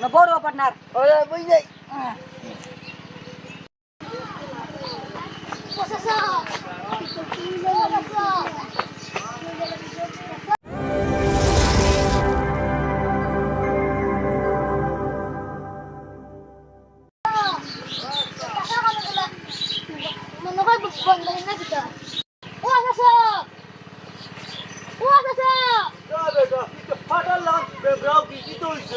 না বড় পার্টনার ওই বুঝ যাই প্রসেসর মনে হয় বন্ধ না কিটা ও আকাশ ও আকাশ ফাটার লাগ বেব্রাও কি কি তো হইছে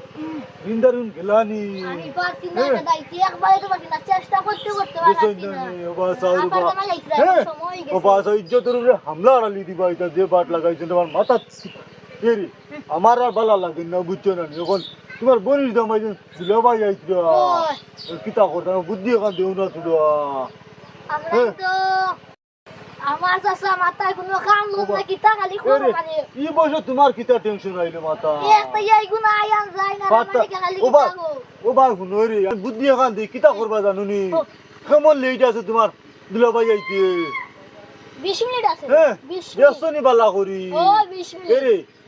রিন্দারুন গেলানি। ইজ্জতের উপরে হামলা আড়ালি দিবা এটা যে বাট লাগাইছে তোমার মাথা এরি আমার আর ভালো লাগে না বুঝছ না এখন তোমার বনির দাম আইছেন দিলবাই আইছিল। কিতা করতাম? বুদ্ধি এখান দেও না তুলো আমার চাষা মাথায় কোনো কাম না কিতা খালি খবর মানে। ই তোমার কিতা টেনশন আইলে মাথা একটা ইয়াই গুণ আয়ান যায় না খালি কিতা ও বা শুনো রে বুদ্ধি এখান দিয়ে কিতা করবা জানুনি? কেমন লেট আছে তোমার আইতে মিনিট আছে। হ্যাঁ বিশ ব্যস্ত মিনিট নি বালা করি ও বিশ মিনিট।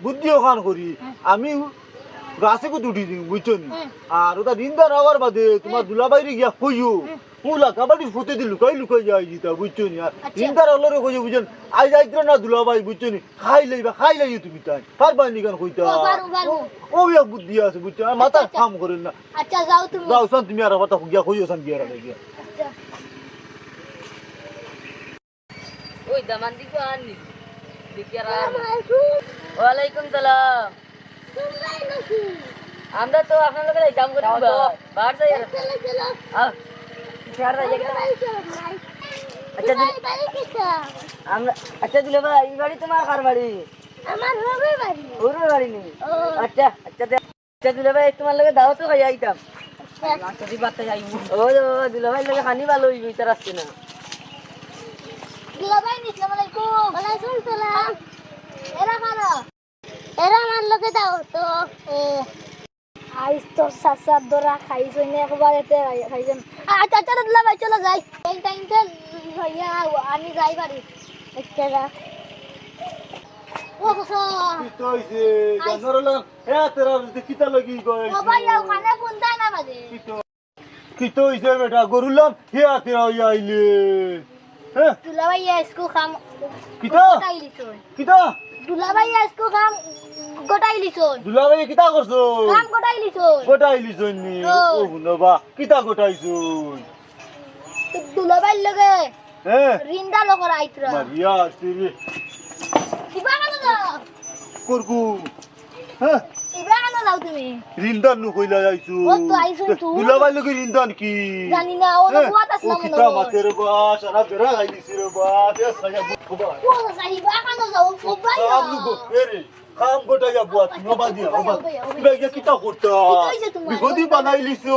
বুদ্ধি ওখান করি আমি গাছে কত উঠি দিই বুঝছ নি হুম। আর ওটা নেওয়ার বাদে তোমার দুলাভাইরে গিয়া কইও ওলা কাবাডি ফুটে দি লুকাই লুকাই যাই দিতা বুঝছ নি আর আচ্ছা। নিন্দার অলরে কইছে বুঝছেন? আই যাইত্র না দুলাভাই বুঝছ নি খাই লাইবা খাই লাইও তুমি তাই। পারবা নি কেন কইতা? ও ইয়া বুদ্ধি আছে বুঝছ আর মাথা আচ্ছা, কাম করেন না। আচ্ছা যাও তুমি। যাও সান তুমি আর কথা গিয়া কইও সান গিয়া রাখে গিয়া। আচ্ছা। ওই দামান দিকে আর- ওয়ালাইকুম সালাম। আমরা তো আপনার লোকের কাম করি বার যাই আচ্ছা আমরা আচ্ছা দিলে ভাই এই বাড়ি তোমার কার বাড়ি? আমার হবে বাড়ি। ওর বাড়ি নেই? আচ্ছা আচ্ছা আচ্ছা দিলে ভাই তোমার লগে দাও তো খাই আইতাম। আচ্ছা। ও ও দিলে ভাই লগে খানি ভালো হইব ইতার আসছে না। দিলা ভাই আসসালামু আলাইকুম। ওয়ালাইকুম সালাম এরা কারা? এরা আমার লোকে যাও তো আইস তোর সাসার দোরা খাইছ না একবার এতে খাইছেন আচ্ছা আচ্ছা দাদা ভাই চলো যাই। এই টাইমটা হইয়া আমি যাই পারি একটা যা। ও কি তোইছে জানরলা এ তেরা কিতা না বাজে। কি তো? কি তোইছে বেটা? গরুলাম হে তেরা হইয়া আইলে। হ্যাঁ? তুলা ভাই এসকো খাম কি তো? দুলাভাই কাম গোটাই লিছন কিতা করছ? কাম গোটাই লিছন গোটাই লিছন কিতা গোটাইছুন? দুলাভাই লগে হ্যাঁ রিন্দা লগর আইত্রা। মারিয়া তুমি দিবা না যাও তুমি। রিন্দান নু কইলা যাইছু। ও তো আইছুন তু। দুলাভাই লগে রিন্দান কি? জানি না ও তো হ্যাঁ? বুয়াত আসলাম কিতা মাতের বা সারা বেড়া গাইলিছি রে বা তে সায়া বুকবা ও সাহিবা কেন যাও ও ভাইয়া কাম লুগো এরে কাম গোটাইয়া বুয়া নবা দিয়া নবা ইবা ইয়া কিতা করতা? বিগদি বানাইলিছো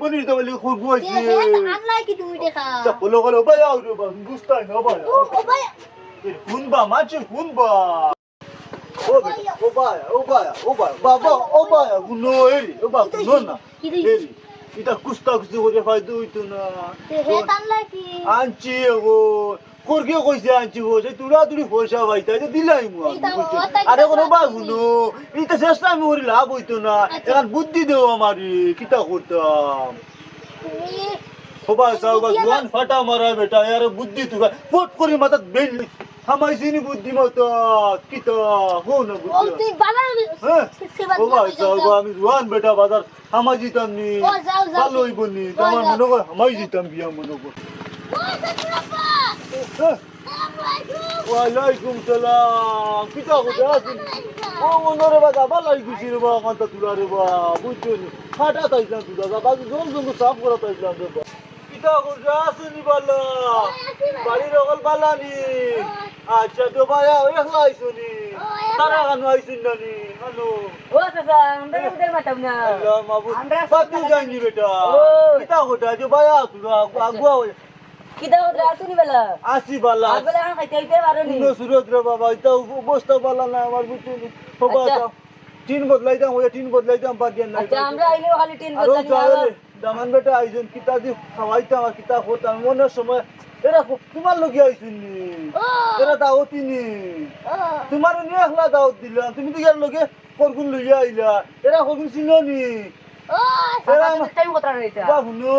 বনির দামলি খুরবু এ আইছে হে আনলাই কি তুমি দেখা? তা বলো বলো বায়া রে বা গুস্তাই না বায়া ও ও ভাইয়া হুনবা মাছে ও বে করকে কইছে আনছি পয়সা পাইতা যে দিলাই মু আরে কোনো এটা চেষ্টা আমি করি লাভ হইতো না। এখন বুদ্ধি দেও আমারে কিতা করতাম সবাই জোয়ান ফাটা মারা বেটা বুদ্ধি তুগা ফট করে মাথা বেল হামাইছি নি বুদ্ধি। মতো কিতা হো না ও বুদ্ধি হ্যাঁ আমি জোয়ান বেটা বাজার হামাই জিতাম নি। ভালো হইব নি তোমার মনে কর হামাই জিতাম বিয়া মনে কর হ্যাঁ? ওয়ালাইকুম সালাম। কিতা কথা আছিস ও মনোরে বাবা ভালো গেছি রে বাবা কান্তা তুলা রে বাবা বুঝছ নি? ফাটা তাইছিলাম তুলা বাবা জল জল সাফ করা তাইছিলাম রে বাবা। কিতা করছে আসুনি বালা বাড়ির অকল বালা নি আচ্ছা তো ভাইয়া একলা আইসুনি তারা কানু আইসুন না নি হানো ও চাচা আমরা উদের মাতাম না আল্লাহ মাবুদ পাতি যাইনি বেটা। কিতা কথা যে ভাইয়া তুলা আগুয়া কিতা হদ্রা তুমি বেলা আসি আগবেলা এখন খাইতে হইতে পারোনি কোনো সুরত রে বাবা এটা অবস্থা বালা না আমার বুঝছি বাবা। টিন বদলাইতাম ওই টিন বাদ আরও বদলানি চাইলে আবার। দামান বেটা আইজন কিতা দি খাওয়াইতাম আর কিতা করতাম মনের সময় এরা তোমার লগে আইসুন নি? এরা দাওয়াতি নি? তোমার নিয়ে একলা দাওয়াত দিলাম তুমি তো ইয়ার লগে করগুন লইয়া আইলা এরা করগুন ছিল নি? এরা টাইম কথা রইতা বাবুনো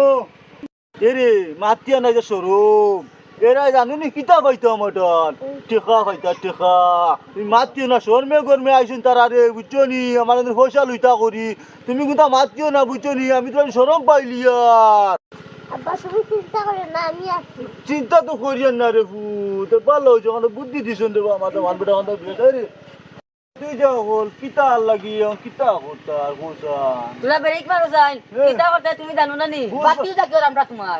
এরে মাতিয়া নাই যে সরম এরা জানি নি কিতা কইতো মটন টেকা পাইতা টেকা। মাতিও না শর্মে গরমে আইসুন তার আরে বুঝছ নি? আমার পয়সা লইতা করি। তুমি কোথা মাতিও না বুঝছ নি? আমি তোমার সরম পাইলি আর। চিন্তা তো করিয়েন না রে ভূত। তো ভালো হয়েছে বুদ্ধি দিছুন রে আমার তো মানবে রে। তুই যা হল কিতা আর লাগি কিতা করতার গোসা তোরা ব্রেক মারো যাই। কিতা করতে তুমি জানো না নি বাতিও থাকিও আমরা তোমার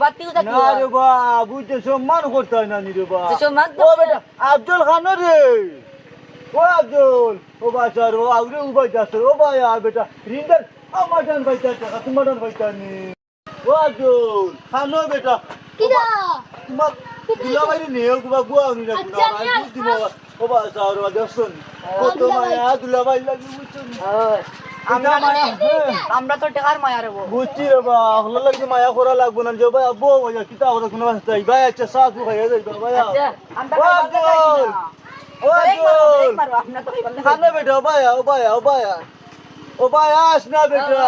বাতিও না থাকিও রে বা বুঝতে সম্মান করতে না নি রে বা সম্মান তো- ও বেটা আব্দুল খান রে ও আব্দুল ও বাচার ও আউরে উবাই যাচ্ছে ও ভাই আর বেটা রিন্দার আমার ডান ভাই টাকা তোমার ডান ভাই নি ও আব্দুল খানো বেটা কি দা তোমার দুলা বাইরে নিয়ে গুবা গুয়া নি না নিয়ে ভাই বুদ্ধি মা ও বাচার ও দেখছন কত মায়া দুলা ভাই লাগি বুঝছন ওই, আমরা তো টাকার মায়া রেবো বুঝছি রে বা হলো লাগছে মায়া করা লাগবো না যে ভাই আব্বু ভাই কিতা ওরা কোনো বাস্তাই ভাই আচ্ছা সাথ খাইয়া যাই ভাই আচ্ছা আমরা ও টাকা আব্দুল খাই না। ও ব্রেক মারো, আব্দুল ব্রেক মারো, আমরা তো খাইবার না। খানে বেটা ভাই ও ভাই ও ভাই ও ভাই আস না বেটা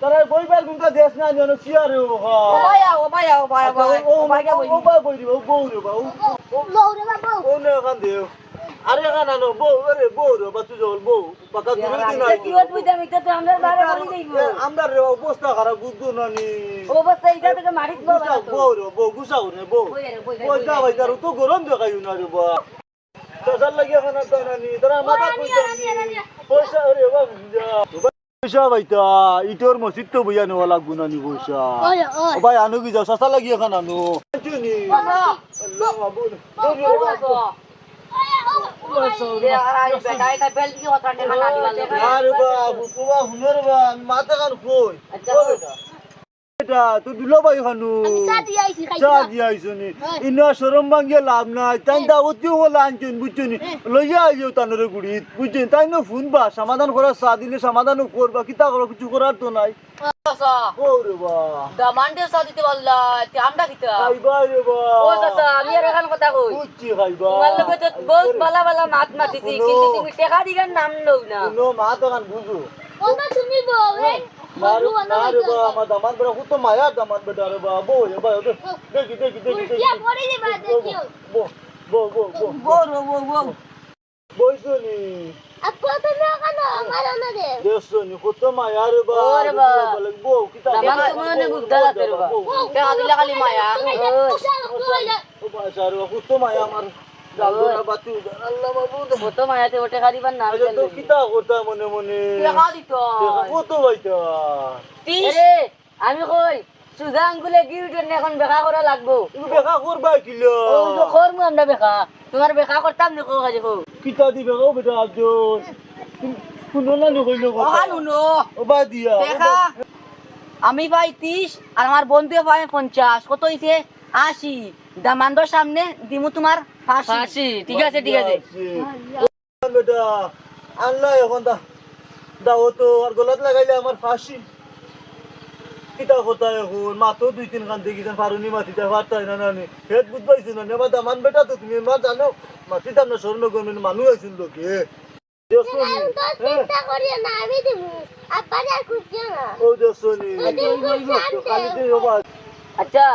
তারা বইবার গুনকা দেশ না জানো সিয়ারে ও হা। ও ভাইয়া, ও ভাইয়া, ও ভাইয়া, ও ভাইয়া, ও ও ভাইয়া বইনি। ও ভাই বই দিবা বউ রে বা ও বউ। রে বাবা ও নে খান দেও আরে খানা নো বউ আরে বউ রে বা তুই জল বউ। পাকা তুমি দিন এটা কি হত বুঝতাম, এটা তো আমরা বারে বলি যাইবো। আমরা রে অবস্থা খারাপ বুঝতো না নি। ও অবস্থা এইটা থেকে মারিত বউ। বউ রে বউ গুসা রে বউ। রে, রে, বই ভাই তার তো গরম দেখাই না রে বা। তার লাগে খানা তো না নি তারা মাথা পয়সা পয়সা রে বা পয়সা ভাই তা ইটোর মসজিদ তো বইয়া নেওয়া লাগবো না নি পয়সা ও ভাই আনো কি যাও? সাসা লাগি এখন আনো। আর বাবু তোমা হুনর বা মাথা কান কই আচ্ছা, বেটা তুই দুলো ভাই খানু। চা দিয়া আইসনি ইনা সরম লাভ নাই। তাই দাওয়াতিও হল আনছুন বুঝছনি লইয়া আইও তানরে গুড়িত বুঝছেন? তাই না ফোন বা সমাধান করার চা দিলে সমাধানও করবা কিতা করো কিছু করার তো নাই। ও তে ও তো তুমি দিগার নাম লও না। কোনো মা তো কান বুঝো ওমা তুমি বউ হে না রে না আপু তুমি কেন আমার দে মায়া রে বা ওরে বা। বো কিতা দামান তো মনে বুদ্ধা আছে রে বা। টেকা দিলে খালি মায়া। ওই। ও বাসার হুতো মায়া আমার কত মায়াতে আচ্ছা তো কিতা করতা মনে মনে? দিত। কত আমি কই সুজা আঙ্গুলে গিউটেন এখন বেকা করা লাগবো? দেখা করবা কিলো? করমু আমরা বেকা। তোমার বেকা করতাম নি কো কাজে কো কিতা দিবে গো বেটা শুনো না দিয়া। দেখা। আমি পাই ত্রিশ আর আমার বন্ধু পাই পঞ্চাশ। কত হইছে? আশি। দামান্ডর সামনে দিমু তোমার ফাঁসি। ঠিক আছে ঠিক আছে। বেটা আল্লাহ এখন দা দাও তো আর গলাত লাগাইলে আমার ফাঁসি। কিতা কথা এখন? মাত্র দুই তিন খান দেখিছেন ফারুনি মাতিতে পারতাই না নানি হেড বুঝবাইছে না নেবা দামান বেটা তো তুমি মা জানো মাতিতাম না স্বর্ণ গরমেন্ট মানুষ আইছিল লোকে। আচ্ছা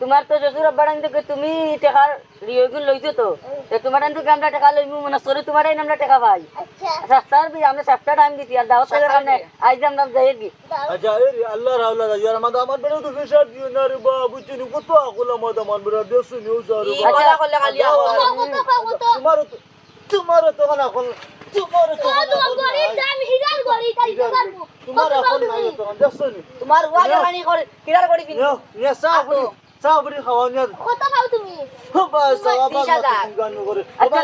তোমার তো শ্বশুর আব্বার থেকে তুমি টাকার রিয়োগুন লইছো তো। তো তোমার থেকে আমরা টাকা লইমু মনে সরে তোমার আইন আমরা টাকা পাই। আচ্ছা। সস্তার বি আমরা সস্তা টাইম দিছি আর দাওয়াত থাকার কারণে আইজ আমরা যাই কি আচ্ছা এই রে, আল্লাহ রাউলা ইয়ার আমাদের আমার বেটা তো ফেসার দিও না রে বা বুঝছ নি কত আকল আমার আমার বেটা দেখছ নি ও যা রে ই বা। কথা করলে খালি আল্লাহ আওয়াজ। কত কত তোমারও তো তো তো এখন তোমার এখন গড়ি নাই। দাম হিগার গড়ি তাই পারব তোমার এখন নাই তো দেখছ নি? তোমার ওয়াজে খানি করে কিরার করে কিনি নিও নিও চা বুড়ি চা বুড়ি খাওয়া নিও কত পাও তুমি? করে। আচ্ছা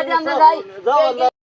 আচ্ছা আমরা যাই।